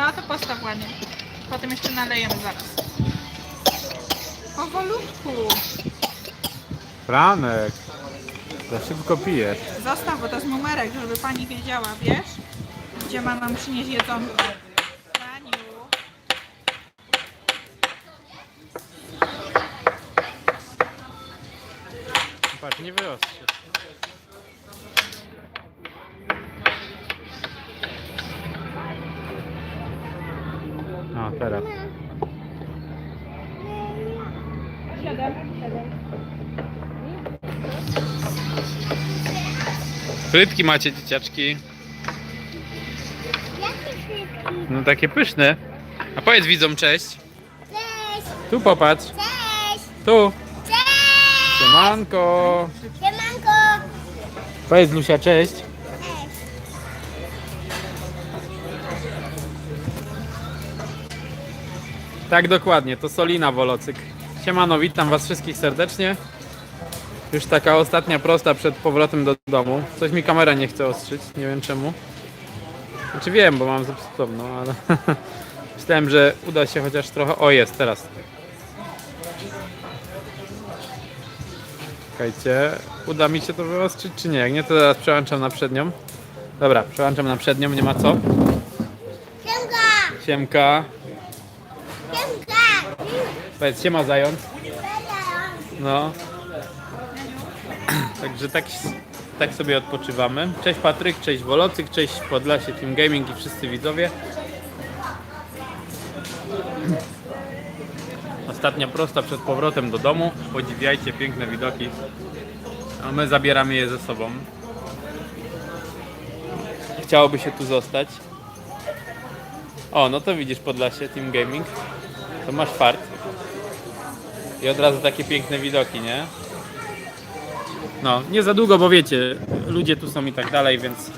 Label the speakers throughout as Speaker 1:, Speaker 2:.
Speaker 1: No to postaw ładnie. Potem jeszcze nalejemy zaraz. Powolutku.
Speaker 2: Franek, za szybko pijesz.
Speaker 1: Zostaw, bo to jest numerek, żeby pani wiedziała, wiesz? Gdzie ma nam przynieść jedzonko. Franiu.
Speaker 2: Patrz, nie wyostrzy. A, teraz.
Speaker 1: Siedem.
Speaker 2: Frytki macie, dzieciaczki. No takie pyszne. A powiedz widzom cześć.
Speaker 3: Cześć!
Speaker 2: Tu popatrz.
Speaker 3: Cześć!
Speaker 2: Tu.
Speaker 3: Cześć!
Speaker 2: Siemanko.
Speaker 3: Siemanko!
Speaker 2: Powiedz Lusia cześć. Tak dokładnie, to Solina Wolocyk. Siemano, witam was wszystkich serdecznie. Już taka ostatnia prosta przed powrotem do domu. Coś mi kamera nie chce ostrzyć, nie wiem czemu. Znaczy wiem, bo mam zepsutą, no ale myślałem, że uda się chociaż trochę... O, jest, teraz. Czekajcie, uda mi się to wyostrzyć czy nie? Jak nie, to teraz przełączam na przednią. Dobra, przełączam na przednią, nie ma co.
Speaker 3: Siemka.
Speaker 2: Siemka! Powiedz, siema zając. No. Także tak, tak sobie odpoczywamy. Cześć Patryk, cześć Wolocyk, cześć Podlasie Team Gaming i wszyscy widzowie. Ostatnia prosta przed powrotem do domu. Podziwiajcie piękne widoki. A my zabieramy je ze sobą. Chciałoby się tu zostać. O, no to widzisz Podlasie Team Gaming. To masz fart. I od razu takie piękne widoki, nie? No, nie za długo, bo wiecie, ludzie tu są i tak dalej, więc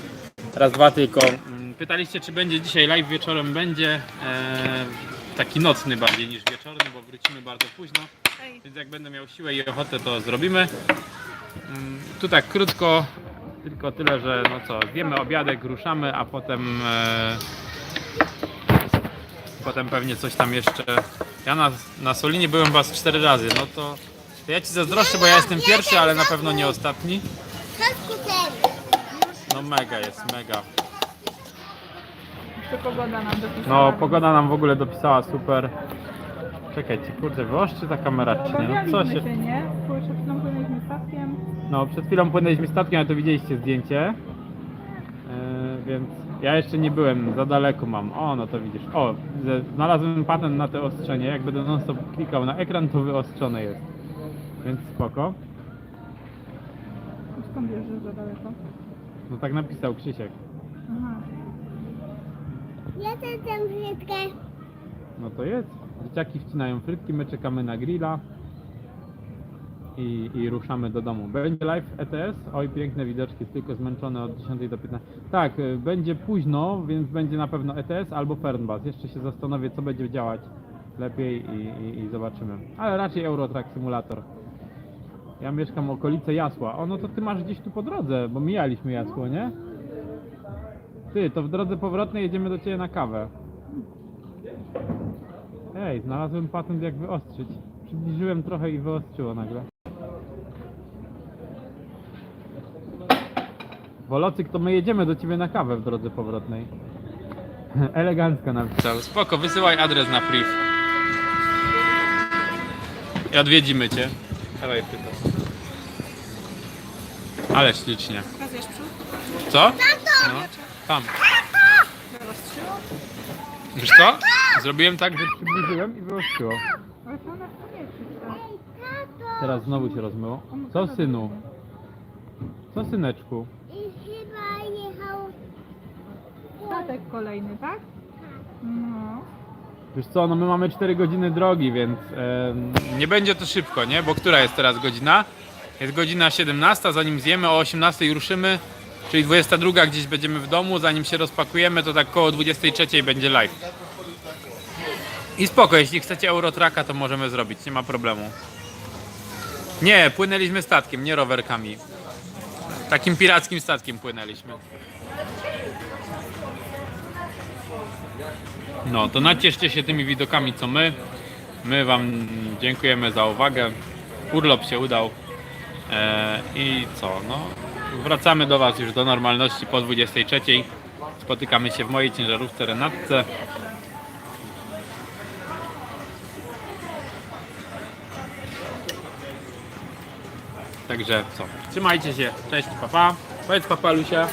Speaker 2: raz, dwa tylko. Mm, Pytaliście, czy będzie dzisiaj live wieczorem? Będzie e, taki nocny bardziej niż wieczorny, bo wrócimy bardzo późno. Więc jak będę miał siłę i ochotę, to zrobimy. Mm, Tu tak krótko, tylko tyle, że no co, zjemy obiadek, ruszamy, a potem e, potem pewnie coś tam jeszcze. Ja na, na Solinie byłem chyba z cztery razy, no to, to ja ci zazdroszczę, bo ja jestem pierwszy, ale na pewno nie ostatni. No mega jest, mega.
Speaker 1: pogoda nam dopisała.
Speaker 2: No pogoda nam w ogóle dopisała super. Czekajcie, kurde, wyostrzy ta kamera czy nie? No co się...
Speaker 1: się, nie? Przed chwilą płynęliśmy statkiem.
Speaker 2: No, przed chwilą płynęliśmy statkiem, ale to widzieliście zdjęcie. Yy, więc ja jeszcze nie byłem, za daleko mam. O, no to widzisz. O, znalazłem patent na to ostrzenie. Jak będę non stop klikał na ekran, to wyostrzone jest. Więc spoko.
Speaker 1: Skąd wiesz, że za daleko?
Speaker 2: No tak napisał Krzysiek.
Speaker 1: Aha.
Speaker 3: Ja też tę frytkę.
Speaker 2: No to jest. Dzieciaki wcinają frytki, my czekamy na grilla. I, I ruszamy do domu. Będzie live ETS. Oj, piękne widoczki, tylko zmęczone od 10 do 15. Tak, y, będzie późno, więc będzie na pewno ETS albo Fernbus. Jeszcze się zastanowię, co będzie działać lepiej i, i, i zobaczymy. Ale raczej Eurotrack Simulator. Ja mieszkam okolice Jasła. O, no to ty masz gdzieś tu po drodze, bo mijaliśmy Jasło, nie? Ty, to w drodze powrotnej jedziemy do ciebie na kawę. Ej, znalazłem patent jak wyostrzyć. Przybliżyłem trochę i wyostrzyło nagle. Wolocyk, to my jedziemy do ciebie na kawę w drodze powrotnej. Elegancko napisał. Spoko, wysyłaj adres na priv. I odwiedzimy cię. Dawaj pytasz. Ale ślicznie.
Speaker 1: Pokazujesz przód?
Speaker 2: Co? No, tam. Wiesz co? Zrobiłem tak, że przybliżyłem i wyostrzyło.
Speaker 1: Ale to na powietrzu, tak.
Speaker 3: Ej, tato!
Speaker 2: Teraz znowu się rozmyło. Co synu? Co syneczku?
Speaker 3: I chyba jechał...
Speaker 1: Statek kolejny, tak? No.
Speaker 2: Wiesz co, no my mamy 4 godziny drogi, więc em, nie będzie to szybko, nie? Bo która jest teraz godzina? Jest godzina 17, zanim zjemy o 18 ruszymy, czyli 22 gdzieś będziemy w domu, zanim się rozpakujemy, to tak koło 23 będzie live. I spoko, jeśli chcecie Eurotraka, to możemy zrobić, nie ma problemu. Nie, płynęliśmy statkiem, nie rowerkami. Takim pirackim statkiem płynęliśmy. No, to nacieszcie się tymi widokami co my. My Wam dziękujemy za uwagę. Urlop się udał. E, I co? No, wracamy do Was już do normalności po 23. Spotykamy się w mojej ciężarówce Renatce. Także co? Trzymajcie się. Cześć, papa. Powiedz papa Lusia.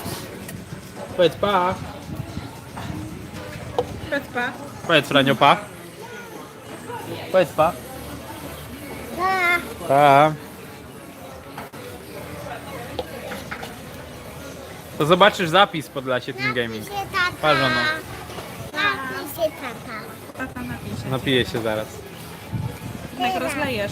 Speaker 2: Powiedz pa.
Speaker 1: Pecpa.
Speaker 2: Powiedz Franio pa. Powiedz pa.
Speaker 3: Pa.
Speaker 2: Pa. To zobaczysz zapis pod Lasie Team Gaming.
Speaker 3: Napisze tata.
Speaker 2: Pa, żono.
Speaker 3: Napisze tata.
Speaker 1: Tata napisze.
Speaker 2: Napiję się zaraz.
Speaker 1: Jak rozlejesz.